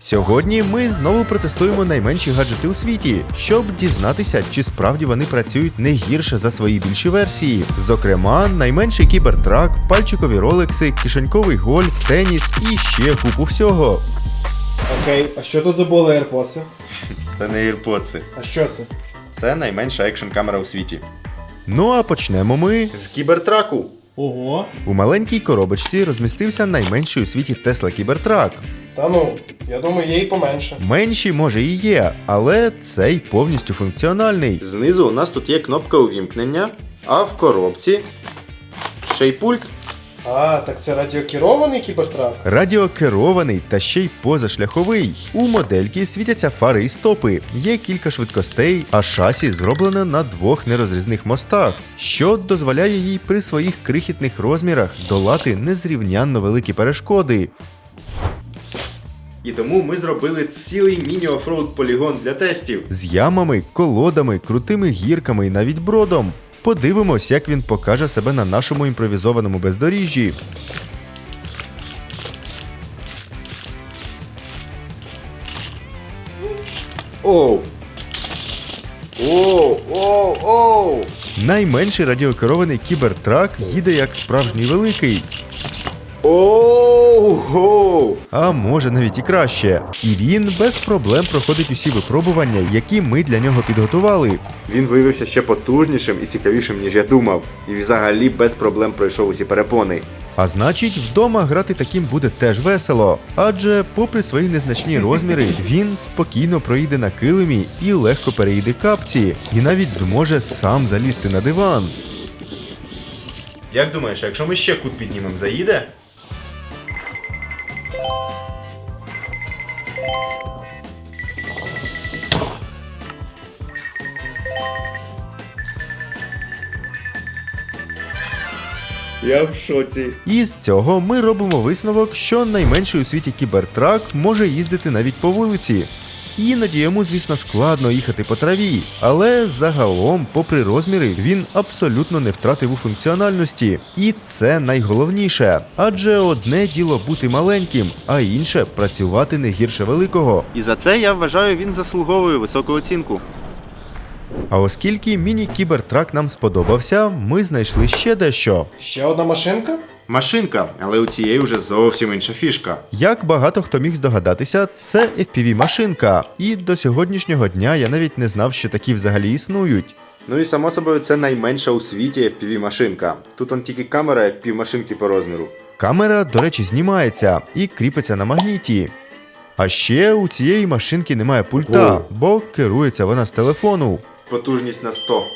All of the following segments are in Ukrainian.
Сьогодні ми знову протестуємо найменші гаджети у світі, щоб дізнатися, чи справді вони працюють не гірше за свої більші версії. Зокрема, найменший кібертрак, пальчикові ролекси, кишеньковий гольф, теніс і ще купу всього. Окей, а що тут забули AirPods? Це не AirPods. А що це? Це найменша екшн камера у світі. Ну а почнемо ми. З кібертраку. Ого. У маленькій коробочці розмістився найменший у світі Тесла Кібертрак. Та ну, я думаю, є і поменше. Менші може і є, але цей повністю функціональний. Знизу у нас тут є кнопка увімкнення, а в коробці ще й пульт. А, так це радіокерований кібертрак? Радіокерований та ще й позашляховий. У модельки світяться фари і стопи. Є кілька швидкостей, а шасі зроблене на двох нерозрізних мостах, що дозволяє їй при своїх крихітних розмірах долати незрівнянно великі перешкоди. І тому ми зробили цілий міні-офроуд полігон для тестів. З ямами, колодами, крутими гірками і навіть бродом. Подивимось, як він покаже себе на нашому імпровізованому бездоріжжі. Оу! Оу, оу, оу! Найменший радіокерований кібертрак їде як справжній великий, Оу! а може навіть і краще. І він без проблем проходить усі випробування, які ми для нього підготували. Він виявився ще потужнішим і цікавішим, ніж я думав. І взагалі без проблем пройшов усі перепони. А значить, вдома грати таким буде теж весело. Адже, попри свої незначні розміри, він спокійно проїде на килимі і легко переїде капці, і навіть зможе сам залізти на диван. Як думаєш, якщо ми ще кут піднімемо, заїде? Я в шоці. І з цього ми робимо висновок, що найменший у світі кібертрак може їздити навіть по вулиці. Іноді йому, звісно, складно їхати по траві, але загалом, попри розміри, він абсолютно не втратив у функціональності. І це найголовніше. Адже одне діло бути маленьким, а інше працювати не гірше великого. І за це я вважаю, він заслуговує високу оцінку. А оскільки міні-кібертрак нам сподобався, ми знайшли ще дещо. Ще одна машинка? Машинка, але у цієї вже зовсім інша фішка. Як багато хто міг здогадатися, це FPV-машинка, і до сьогоднішнього дня я навіть не знав, що такі взагалі існують. Ну і само собою, це найменша у світі FPV машинка. Тут он тільки камера, як півмашинки по розміру. Камера, до речі, знімається і кріпиться на магніті. А ще у цієї машинки немає пульта, О. бо керується вона з телефону. Потужність на 100.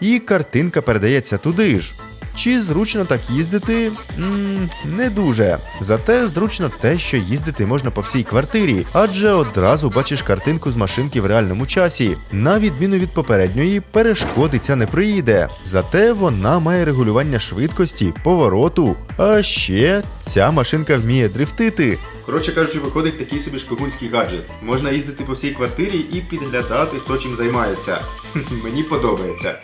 І картинка передається туди ж. Чи зручно так їздити? м не дуже. Зате зручно те, що їздити можна по всій квартирі, адже одразу бачиш картинку з машинки в реальному часі. На відміну від попередньої, перешкоди ця не приїде. Зате вона має регулювання швидкості, повороту. А ще ця машинка вміє дрифтити. Коротше кажучи, виходить такий собі шпигунський гаджет. Можна їздити по всій квартирі і підглядати, хто чим займається. Мені подобається.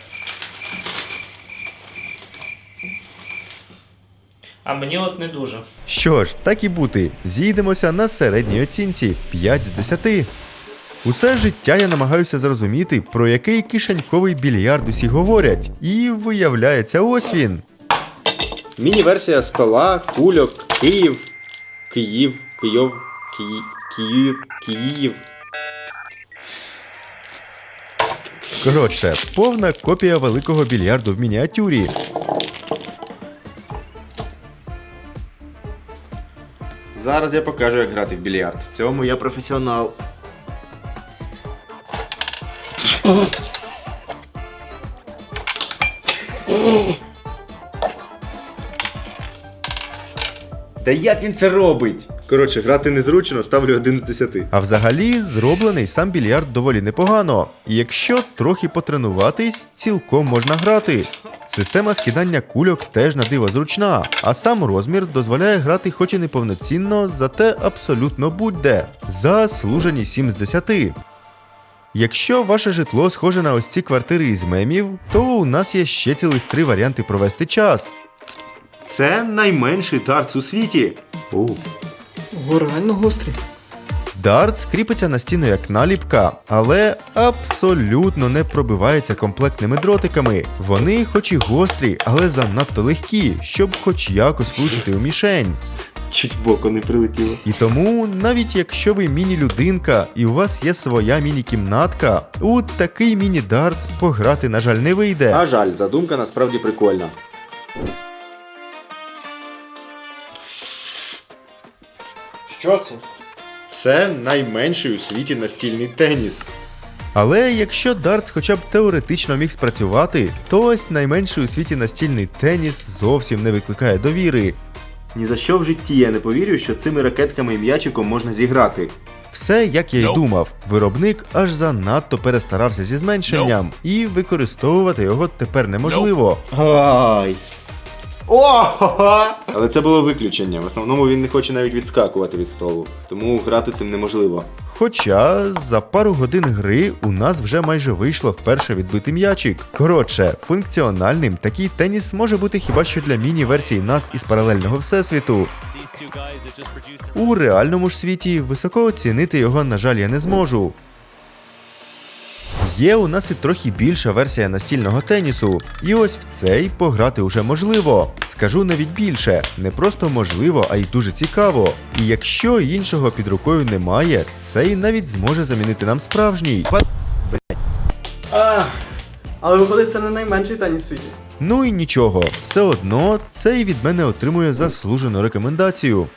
А мені от не дуже. Що ж, так і бути, зійдемося на середній оцінці 5 з 10. Усе життя я намагаюся зрозуміти, про який кишеньковий більярд усі говорять. І виявляється, ось він. Міні-версія стола, кульок, Київ, Київ, Київ, Київ, Київ, Київ. Коротше, повна копія великого більярду в мініатюрі. Зараз я покажу, як грати в більярд. В цьому я професіонал. Та як він це робить? Коротше, грати незручно, ставлю один з десяти. А взагалі зроблений сам більярд доволі непогано. І якщо трохи потренуватись, цілком можна грати. Система скидання кульок теж на диво зручна, а сам розмір дозволяє грати хоч і неповноцінно, зате абсолютно будь-де. Заслужені 7 з 10. Якщо ваше житло схоже на ось ці квартири із мемів, то у нас є ще цілих три варіанти провести час. Це найменший дартс у світі. О, Ого, реально гострий. Дартс кріпиться на стіну як наліпка, але абсолютно не пробивається комплектними дротиками. Вони хоч і гострі, але занадто легкі, щоб хоч якось влучити у мішень. чуть в око не прилетіло. І тому, навіть якщо ви міні-людинка і у вас є своя міні-кімнатка, у такий міні-дартс пограти, на жаль, не вийде. А жаль, задумка насправді прикольна. Що це? Це найменший у світі настільний теніс. Але якщо дартс хоча б теоретично міг спрацювати, то ось найменший у світі настільний теніс зовсім не викликає довіри. Ні за що в житті я не повірю, що цими ракетками і м'ячиком можна зіграти. Все як я й думав, виробник аж занадто перестарався зі зменшенням, і використовувати його тепер неможливо. Ай. О! Але це було виключення. В основному він не хоче навіть відскакувати від столу, тому грати цим неможливо. Хоча за пару годин гри у нас вже майже вийшло вперше відбити м'ячик. Коротше, функціональним такий теніс може бути хіба що для міні-версії нас із паралельного всесвіту. У реальному ж світі високо оцінити його, на жаль, я не зможу. Є у нас і трохи більша версія настільного тенісу, і ось в цей пограти уже можливо. Скажу навіть більше, не просто можливо, а й дуже цікаво. І якщо іншого під рукою немає, цей навіть зможе замінити нам справжній. Але виходить, це не найменший теніс у світі. Ну і нічого, все одно цей від мене отримує заслужену рекомендацію.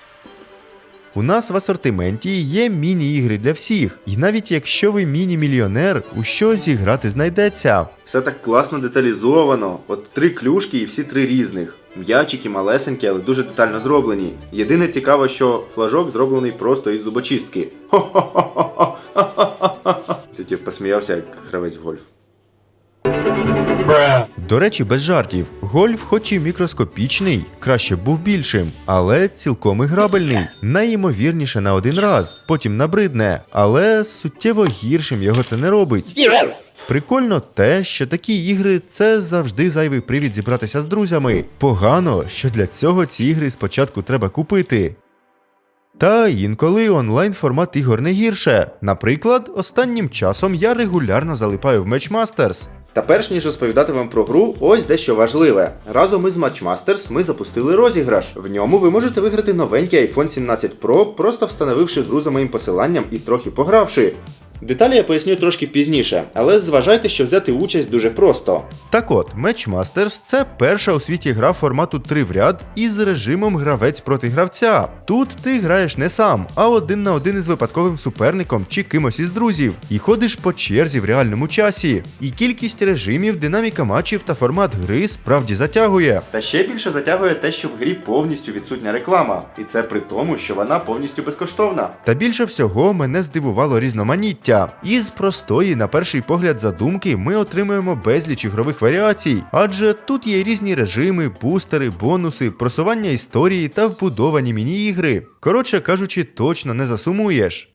У нас в асортименті є міні-ігри для всіх, і навіть якщо ви міні-мільйонер, у що зіграти знайдеться. Все так класно деталізовано. От три клюшки і всі три різних. М'ячики малесенькі, але дуже детально зроблені. Єдине цікаво, що флажок зроблений просто із зубочистки. Тоді посміявся як гравець в гольф. До речі, без жартів, гольф, хоч і мікроскопічний, краще був більшим, але цілком і грабельний. Найімовірніше на один раз, потім набридне, але суттєво гіршим його це не робить. Прикольно те, що такі ігри це завжди зайвий привід зібратися з друзями. Погано, що для цього ці ігри спочатку треба купити. Та інколи онлайн формат ігор не гірше. Наприклад, останнім часом я регулярно залипаю в Matchmasters. Та перш ніж розповідати вам про гру, ось дещо важливе. Разом із Matchmasters ми запустили розіграш. В ньому ви можете виграти новенький iPhone 17 Pro, просто встановивши гру за моїм посиланням і трохи погравши. Деталі я поясню трошки пізніше, але зважайте, що взяти участь дуже просто. Так от, Matchmasters – це перша у світі гра формату 3 в ряд із режимом гравець проти гравця. Тут ти граєш не сам, а один на один із випадковим суперником чи кимось із друзів, і ходиш по черзі в реальному часі. І кількість режимів, динаміка матчів та формат гри справді затягує. Та ще більше затягує те, що в грі повністю відсутня реклама, і це при тому, що вона повністю безкоштовна. Та більше всього мене здивувало різноманіття. Із простої, на перший погляд, задумки ми отримуємо безліч ігрових варіацій, адже тут є різні режими, бустери, бонуси, просування історії та вбудовані міні-ігри. Коротше кажучи, точно не засумуєш.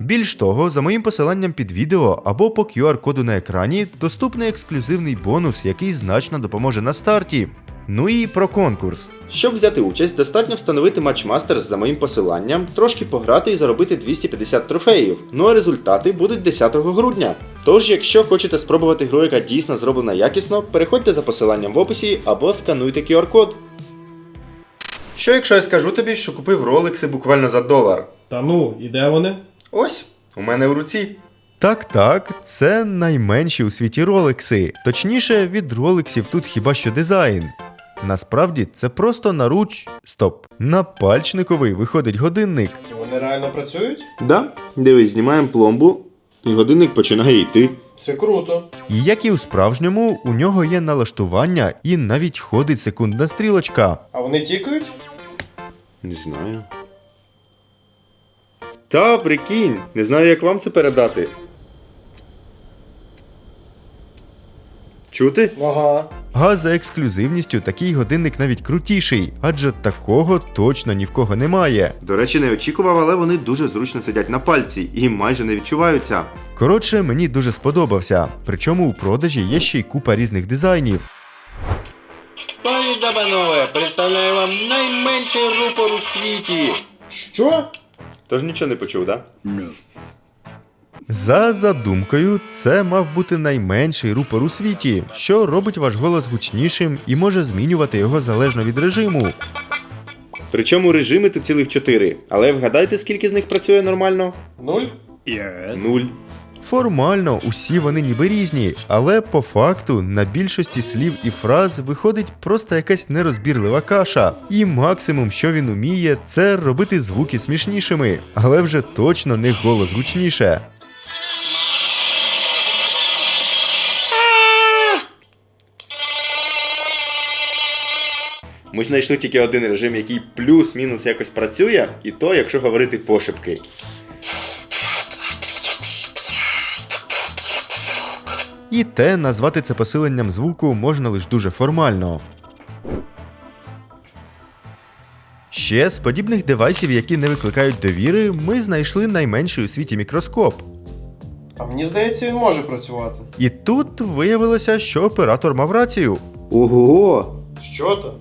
Більш того, за моїм посиланням під відео або по QR-коду на екрані доступний ексклюзивний бонус, який значно допоможе на старті. Ну і про конкурс. Щоб взяти участь, достатньо встановити Matchmasters за моїм посиланням, трошки пограти і заробити 250 трофеїв. Ну а результати будуть 10 грудня. Тож, якщо хочете спробувати гру, яка дійсно зроблена якісно, переходьте за посиланням в описі або скануйте QR-код. Що якщо я скажу тобі, що купив роликси буквально за долар? Та ну, і де вони? Ось, у мене в руці. Так, так, це найменші у світі ролекси. Точніше, від ролексів тут хіба що дизайн. Насправді це просто наруч. Стоп. Напальчниковий виходить годинник. І вони реально працюють? Да, дивись, знімаємо пломбу, і годинник починає йти. Це круто. Як і у справжньому, у нього є налаштування і навіть ходить секундна стрілочка. А вони тікають? Не знаю. Та, прикинь, не знаю, як вам це передати. Чути? Ага. А за ексклюзивністю такий годинник навіть крутіший, адже такого точно ні в кого немає. До речі, не очікував, але вони дуже зручно сидять на пальці і майже не відчуваються. Коротше, мені дуже сподобався. Причому у продажі є ще й купа різних дизайнів. Пані та панове, представляю вам найменший рупор у світі. Що? Тож нічого не почув, да? За задумкою, це мав бути найменший рупор у світі, що робить ваш голос гучнішим і може змінювати його залежно від режиму. Причому режими тут цілих чотири. Але вгадайте, скільки з них працює нормально? Нуль? Нуль. Формально усі вони ніби різні, але по факту на більшості слів і фраз виходить просто якась нерозбірлива каша. І максимум, що він уміє, це робити звуки смішнішими, але вже точно не голос гучніше. Ми знайшли тільки один режим, який плюс-мінус якось працює, і то, якщо говорити пошепки. І те назвати це посиленням звуку можна лише дуже формально. Ще з подібних девайсів, які не викликають довіри, ми знайшли найменший у світі мікроскоп. А мені здається, він може працювати. І тут виявилося, що оператор мав рацію. Ого! Що там?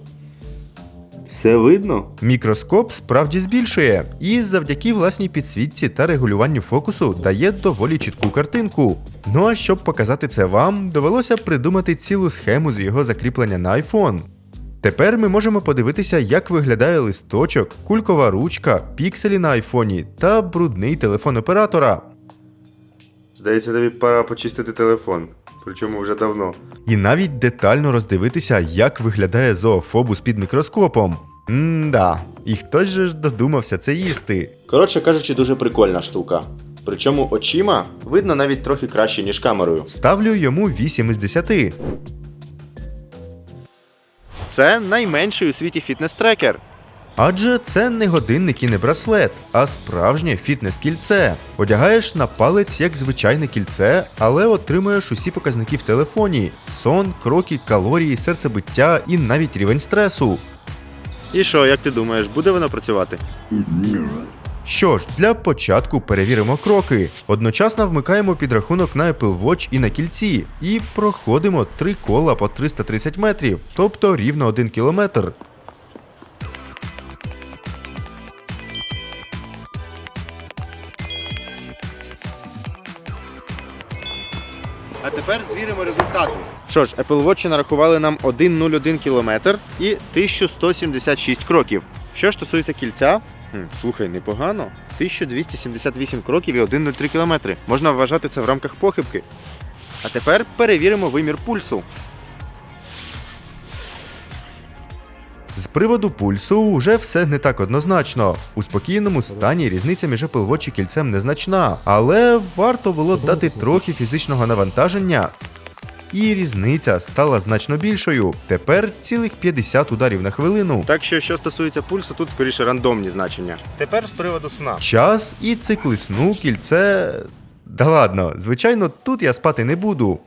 Все видно? Мікроскоп справді збільшує, і завдяки власній підсвітці та регулюванню фокусу дає доволі чітку картинку. Ну а щоб показати це вам, довелося придумати цілу схему з його закріплення на iPhone. Тепер ми можемо подивитися, як виглядає листочок, кулькова ручка, пікселі на айфоні та брудний телефон оператора. Здається, тобі пора почистити телефон. Причому вже давно. І навіть детально роздивитися, як виглядає зоофобус під мікроскопом. М-да, і хтось же ж додумався це їсти. Коротше кажучи, дуже прикольна штука. Причому очима видно навіть трохи краще, ніж камерою. Ставлю йому 8 із 10. Це найменший у світі фітнес-трекер. Адже це не годинник і не браслет, а справжнє фітнес-кільце. Одягаєш на палець як звичайне кільце, але отримуєш усі показники в телефоні: сон, кроки, калорії, серцебиття і навіть рівень стресу. І що, як ти думаєш, буде воно працювати? Що ж, для початку перевіримо кроки. Одночасно вмикаємо підрахунок на Apple Watch і на кільці, і проходимо три кола по 330 метрів, тобто рівно 1 кілометр. А тепер звіримо результати. Що ж, Apple Watch нарахували нам 1,01 км і 1176 кроків. Що стосується кільця, хм, слухай, непогано. 1278 кроків і 1,03 км. Можна вважати це в рамках похибки. А тепер перевіримо вимір пульсу. З приводу пульсу вже все не так однозначно. У спокійному стані різниця між Apple Watch і кільцем незначна, але варто було дати трохи фізичного навантаження. І різниця стала значно більшою. Тепер цілих 50 ударів на хвилину. Так що, що стосується пульсу, тут скоріше рандомні значення. Тепер з приводу сна. Час і цикли сну, кільце. Да ладно, звичайно, тут я спати не буду.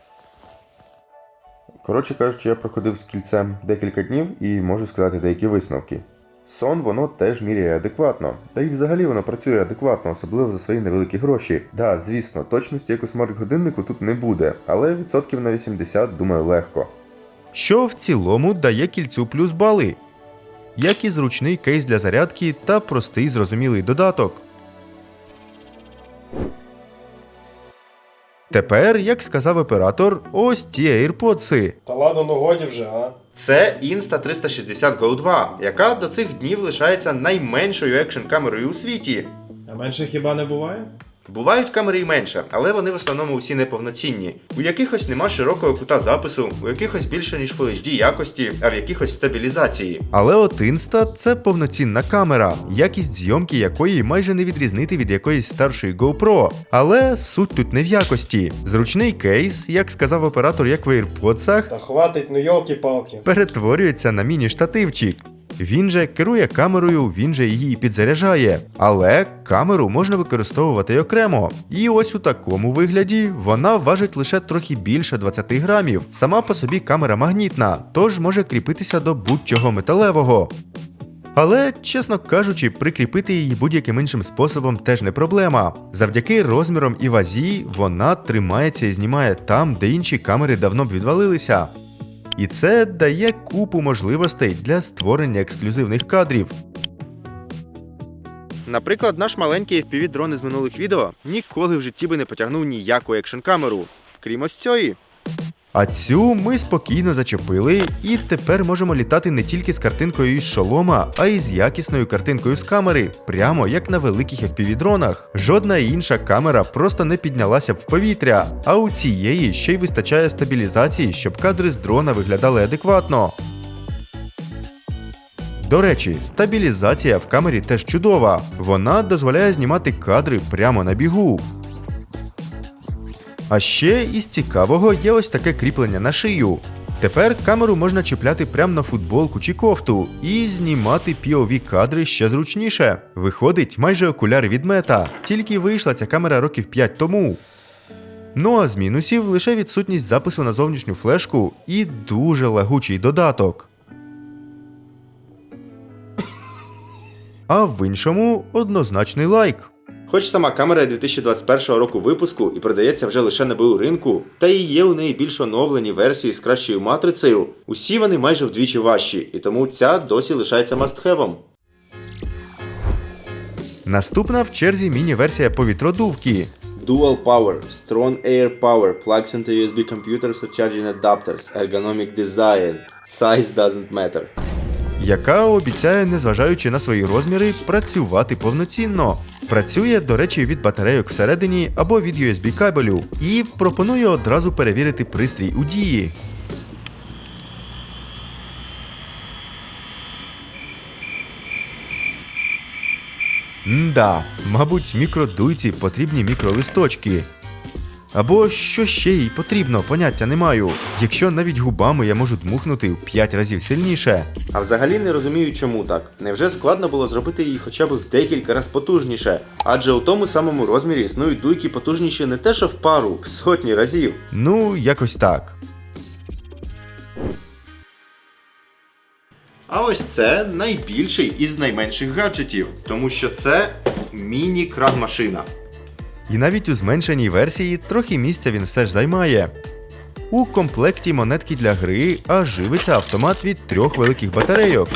Коротше кажучи, я проходив з кільцем декілька днів і можу сказати деякі висновки. Сон воно теж міряє адекватно, та й взагалі воно працює адекватно, особливо за свої невеликі гроші. Да, звісно, точності як у смарт-годиннику тут не буде, але відсотків на 80, думаю, легко. Що в цілому дає кільцю плюс бали, як і зручний кейс для зарядки та простий зрозумілий додаток. Тепер, як сказав оператор, ось ті AirPods. Та ладно, ну годі вже, а? Це Insta360 Go 2, яка до цих днів лишається найменшою екшн камерою у світі. А менше хіба не буває? Бувають камери і менше, але вони в основному всі неповноцінні. У якихось нема широкого кута запису, у якихось більше ніж Full HD якості, а в якихось стабілізації. Але от Insta – це повноцінна камера, якість зйомки якої майже не відрізнити від якоїсь старшої GoPro. Але суть тут не в якості. Зручний кейс, як сказав оператор, як в AirPods, Та хватить, ну йолки-палки. перетворюється на міні-штативчик. Він же керує камерою, він же її підзаряджає. Але камеру можна використовувати окремо. І ось у такому вигляді вона важить лише трохи більше 20 грамів. Сама по собі камера магнітна, тож може кріпитися до будь-чого металевого. Але, чесно кажучи, прикріпити її будь-яким іншим способом теж не проблема. Завдяки розмірам і вазі вона тримається і знімає там, де інші камери давно б відвалилися. І це дає купу можливостей для створення ексклюзивних кадрів. Наприклад, наш маленький FPV дрон із минулих відео ніколи в житті би не потягнув ніяку екшн камеру, крім ось цієї. А цю ми спокійно зачепили, і тепер можемо літати не тільки з картинкою із шолома, а й з якісною картинкою з камери, прямо як на великих FPV-дронах. Жодна інша камера просто не піднялася б в повітря, а у цієї ще й вистачає стабілізації, щоб кадри з дрона виглядали адекватно. До речі, стабілізація в камері теж чудова. Вона дозволяє знімати кадри прямо на бігу. А ще із цікавого є ось таке кріплення на шию. Тепер камеру можна чіпляти прямо на футболку чи кофту і знімати POV кадри ще зручніше. Виходить майже окуляр від мета, тільки вийшла ця камера років 5 тому. Ну а з мінусів лише відсутність запису на зовнішню флешку і дуже лагучий додаток. А в іншому однозначний лайк. Хоч сама камера 2021 року випуску і продається вже лише на БУ ринку, та і є у неї більш оновлені версії з кращою матрицею, усі вони майже вдвічі важчі, і тому ця досі лишається мастхевом. Наступна в черзі міні-версія повітродувки. Dual Power, Strong Air Power, plugs into USB computers or charging adapters, ergonomic design, size doesn't matter. Яка обіцяє, незважаючи на свої розміри, працювати повноцінно. Працює, до речі, від батарейок всередині або від USB кабелю, і пропоную одразу перевірити пристрій у дії. Мда, мабуть, мікродуйці потрібні мікролисточки. Або що ще їй потрібно, поняття не маю. Якщо навіть губами я можу дмухнути в 5 разів сильніше. А взагалі не розумію, чому так. Невже складно було зробити її хоча б в декілька разів потужніше? Адже у тому самому розмірі існують дуйки потужніші не те, що в пару, в сотні разів. Ну, якось так. А ось це найбільший із найменших гаджетів, тому що це міні-кран-машина. І навіть у зменшеній версії трохи місця він все ж займає. У комплекті монетки для гри, а живиться автомат від трьох великих батарейок.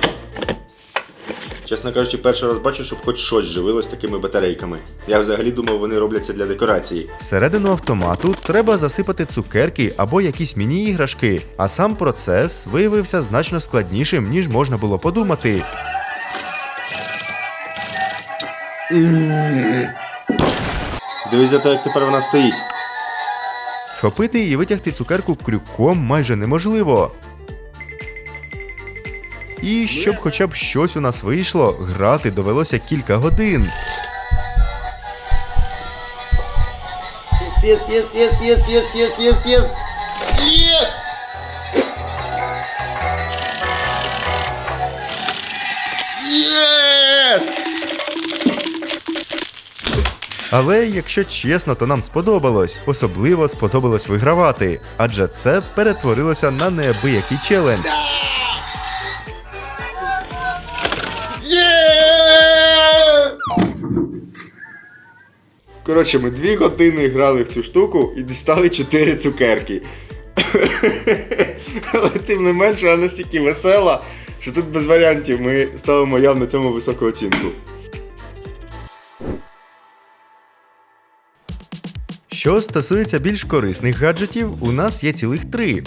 Чесно кажучи, перший раз бачу, щоб хоч щось живилось такими батарейками. Я взагалі думав, вони робляться для декорації. Всередину автомату треба засипати цукерки або якісь міні-іграшки, а сам процес виявився значно складнішим, ніж можна було подумати. Дивись за те, як тепер вона стоїть. Схопити і витягти цукерку крюком майже неможливо. І щоб хоча б щось у нас вийшло, грати довелося кілька годин. Єс, єс, єс, єс, єс, єс, єс, єс. Yes! Але якщо чесно, то нам сподобалось. Особливо сподобалось вигравати, адже це перетворилося на неабиякий челендж. Коротше, ми дві години грали в цю штуку і дістали чотири цукерки. Але тим не менше, вона настільки весела, що тут без варіантів ми ставимо явно цьому високу оцінку. Що стосується більш корисних гаджетів, у нас є цілих три.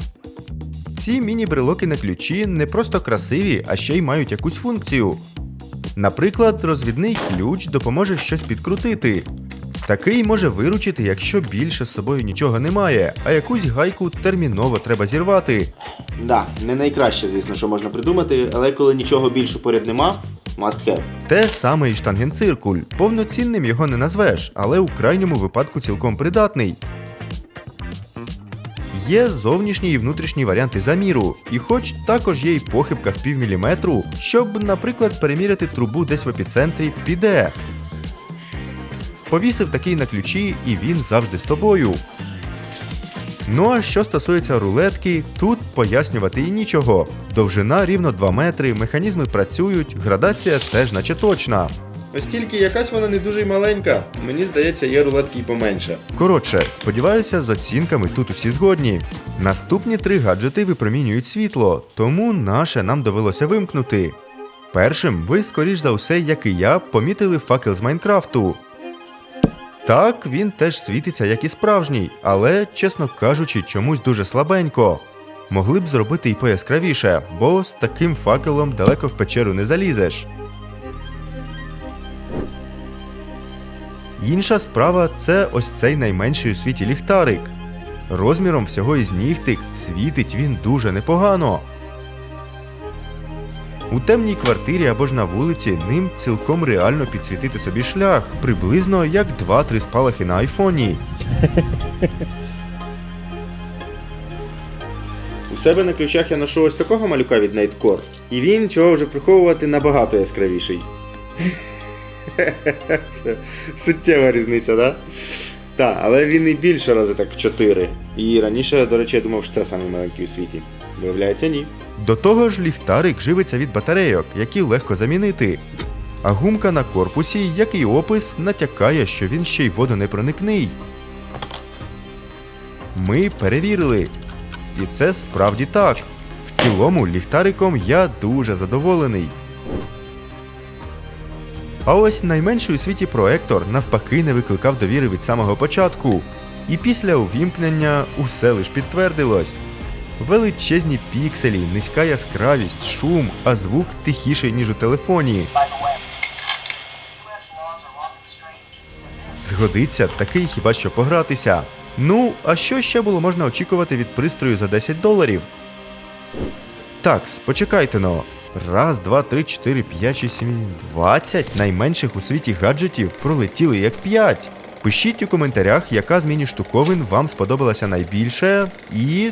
Ці міні-брелоки на ключі не просто красиві, а ще й мають якусь функцію. Наприклад, розвідний ключ допоможе щось підкрутити. Такий може виручити, якщо більше з собою нічого немає, а якусь гайку терміново треба зірвати. Да, не найкраще, звісно, що можна придумати, але коли нічого більше поряд нема, must have. Те саме і штангенциркуль. Повноцінним його не назвеш, але у крайньому випадку цілком придатний. Є зовнішні і внутрішні варіанти заміру, і хоч також є й похибка в півміліметру, щоб, наприклад, переміряти трубу десь в епіцентрі, піде. Повісив такий на ключі, і він завжди з тобою. Ну а що стосується рулетки, тут пояснювати і нічого. Довжина рівно 2 метри, механізми працюють, градація теж наче точна. Ось тільки якась вона не дуже й маленька. Мені здається, є рулетки й поменше. Коротше, сподіваюся, з оцінками тут усі згодні. Наступні три гаджети випромінюють світло, тому наше нам довелося вимкнути. Першим ви, скоріш за все, як і я, помітили факел з Майнкрафту. Так, він теж світиться, як і справжній, але, чесно кажучи, чомусь дуже слабенько. Могли б зробити і пояскравіше, бо з таким факелом далеко в печеру не залізеш. Інша справа це ось цей найменший у світі ліхтарик. Розміром всього із нігтик світить він дуже непогано. У темній квартирі або ж на вулиці ним цілком реально підсвітити собі шлях, приблизно як 2-3 спалахи на айфоні. У себе на ключах я ношу ось такого малюка від Nightcore, і він чого вже приховувати набагато яскравіший. Суттєва різниця, да? Так, але він і більше рази так в 4. І раніше, до речі, я думав, що це самий у світі. Виявляється, ні. До того ж, ліхтарик живиться від батарейок, які легко замінити. А гумка на корпусі, як і опис, натякає, що він ще й водонепроникний. Ми перевірили. І це справді так. В цілому, ліхтариком я дуже задоволений. А ось найменший у світі проектор навпаки не викликав довіри від самого початку. І після увімкнення усе лиш підтвердилось. Величезні пікселі, низька яскравість, шум, а звук тихіший, ніж у телефоні. Згодиться такий хіба що погратися. Ну, а що ще було можна очікувати від пристрою за 10 доларів? Так, почекайте но. Раз, два, три, чотири, п'ять, шість, сім, двадцять найменших у світі гаджетів пролетіли як п'ять. Пишіть у коментарях, яка з міні штуковин вам сподобалася найбільше, і